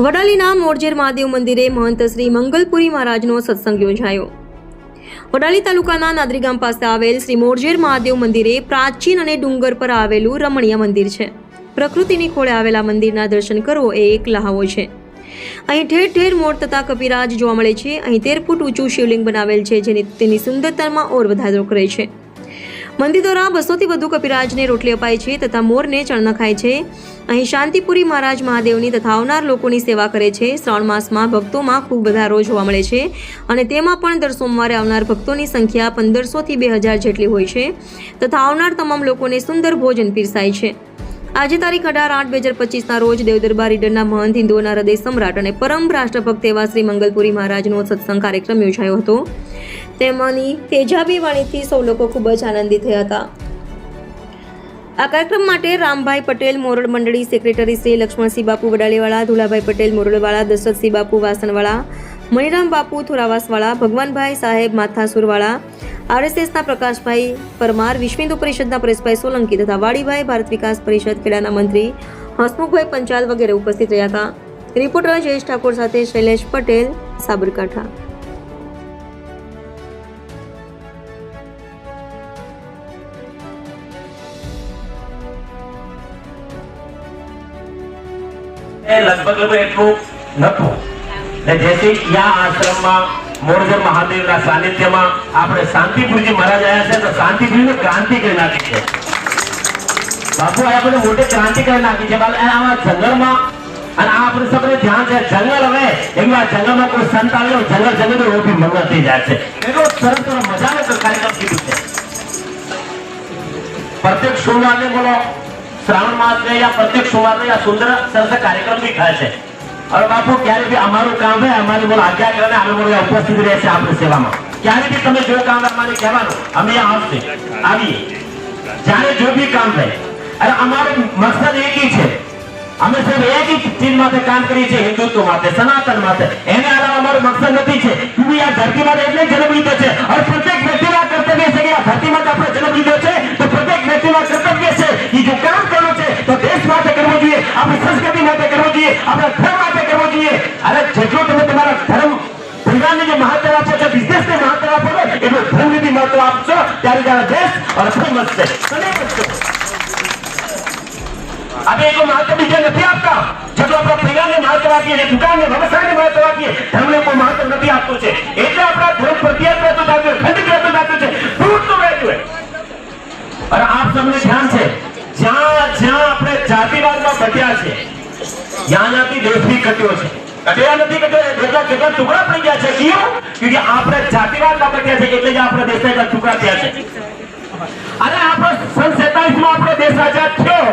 વડાલીના મોરજેર મહાદેવ મંદિરે મહંત શ્રી મંગલપુરી મહારાજનો સત્સંગ યોજાયો. વડાલી તાલુકાના નાદરી ગામ પાસે આવેલ શ્રી મોરજેર મહાદેવ મંદિરે પ્રાચીન અને ડુંગર પર આવેલું રમણીય મંદિર છે. પ્રકૃતિની ખોળે આવેલા મંદિરના દર્શન કરવો એ એક લહાવો છે. અહીં ઠેર ઠેર મોર તથા કપિરાજ જોવા મળે છે. અહીં તેર ફૂટ ઊંચું શિવલિંગ બનાવેલ છે જેની તેની સુંદરતામાં ઓર વધારો કરે છે. મંદિર દ્વારા બસોથી વધુ કપિરાજને રોટલી અપાય છે તથા મોરને ચણ નખાય છે. અહીં શાંતિપુરી મહારાજ મહાદેવની તથા આવનાર લોકોની સેવા કરે છે. શ્રાવણ માસમાં ભક્તોમાં ખૂબ વધારો જોવા મળે છે અને તેમાં પણ દર સોમવારે આવનાર ભક્તોની સંખ્યા પંદરસોથી બે હજાર જેટલી હોય છે તથા આવનાર તમામ લોકોને સુંદર ભોજન પીરસાય છે. આજે તારીખ અઢાર આઠ બે હજાર પચીસના રોજ દેવદરબાર ઈડરના મહંત હિન્દુઓના હૃદય સમ્રાટ અને પરમ રાષ્ટ્રભક્ત એવા શ્રી મંગલપુરી મહારાજનો સત્સંગ કાર્યક્રમ યોજાયો હતો. તેમાંની તેજાબી વાણીથી સૌ લોકો ખૂબ જ આનંદિત થયા હતા. આ કાર્યક્રમ માટે રામભાઈ પટેલ, મોરડ મંડળી સેક્રેટરી શ્રી લક્ષ્મણસિંહ બાપુ વડાલીવાળા, ધુલાભાઈ પટેલ, મોરડવાળા, દશરથસિંહ બાપુ વાસણવાળા, મણિરામ બાપુ થોરાવાસવાળા, ભગવાનભાઈ સાહેબ માથાસુરવાળા, આરએસએસના પ્રકાશભાઈ પરમાર, વિશ્વિંદુ પરિષદના પરેશભાઈ સોલંકી તથા વાડીભાઈ ભારત વિકાસ પરિષદ ખેડાના મંત્રી હસમુખભાઈ પંચાલ વગેરે ઉપસ્થિત રહ્યા હતા. રિપોર્ટર જયેશ ઠાકોર સાથે શૈલેષ પટેલ, સાબરકાંઠા. એ લગભગ લગભગ એટલું નતું ને જેથી યા આશ્રમમાં મોરજ મહાદેવના સાનિધ્યમાં આપણે શાંતિપુરજી મહારાજ આવ્યા છે, તો શાંતિપુરીને ક્રાંતિ કરી નાખી છે. બાપુ આપણે મોટી ક્રાંતિ કરી નાખી છે. આવા જંગલમાં, અને આ આપણે સૌને ધ્યાન છે, જંગલ હવે એમાં જંગલમાં કોઈ સંત આવ્યો જંગલ જંગલ બી મંગળ થઈ જાય છે. એટલો સરસ મજાનો કાર્યક્રમ કીધું છે. પ્રત્યેક સોમવારને બોલો શ્રાવણ માસ છે, યા પ્રત્યેક સોમવારે યા સુંદર સરસ કાર્યક્રમ બી થાય છે. હવે બાપુ, ક્યારે બી અમારું કામ હે અમારી બોલ આજ્ઞા કરે અમે બોલ ઉપસ્થિત રહે છે આપણી સેવામાં. ક્યારે બી તમે જો કામ અમારે કહેવાનું, અમે આવશે. આવીએ. જ્યારે જો બી કામ થાય. અને અમારો મકસદ એક જ છે. અમે સર એક જ ચીજ માટે કામ કરીએ છીએ, હિન્દુત્વ માટે, સનાતન માટે. એને અલાવા અમારો મકસદ નથી છે જોઈએ, આપણા ધર્મ માટે કરવો જોઈએ. અરે જેટલો તમે તમારા ધર્મ ભગવાનને જે મહત્વ આપો છો બિઝનેસને મહત્વ આપો છો એટલું ધર્મને બી મહત્વ આપશો, ત્યારે ત્યારે દેશ અને વધશે અમે એનું મહત્વ બીજે નથી આપતા. જેટલું આપણા પરિવારને મહત્વ આપીએ છીએ દુકાનને વ્યવસાયને મહત્વ આપીએ, ધર્મને કોઈ મહત્વ નથી આપતું છે. એટલે આપણા ધર્મ પ્રત્યે રહેતું જાતું ખંડિત રહેતું જાતું છે. તૂટતું રહેતું અને આપ સૌને ધ્યાન છે. જ્યાં જ્યાં આપણે જાતિવાદમાં બચ્યા છે ત્યાં ત્યાંથી દેશ બી કટ્યો છે. કટ્યા નથી કટ્યો કેટલા કેટલા ટુકડા પડી છે કેવું કે આપણે જાતિવાદમાં બચ્યા છે, એટલે જ આપણે દેશના ટુકડા છે. અરે, આપણો સન 47 માં આપણો દેશ આઝાદ થયો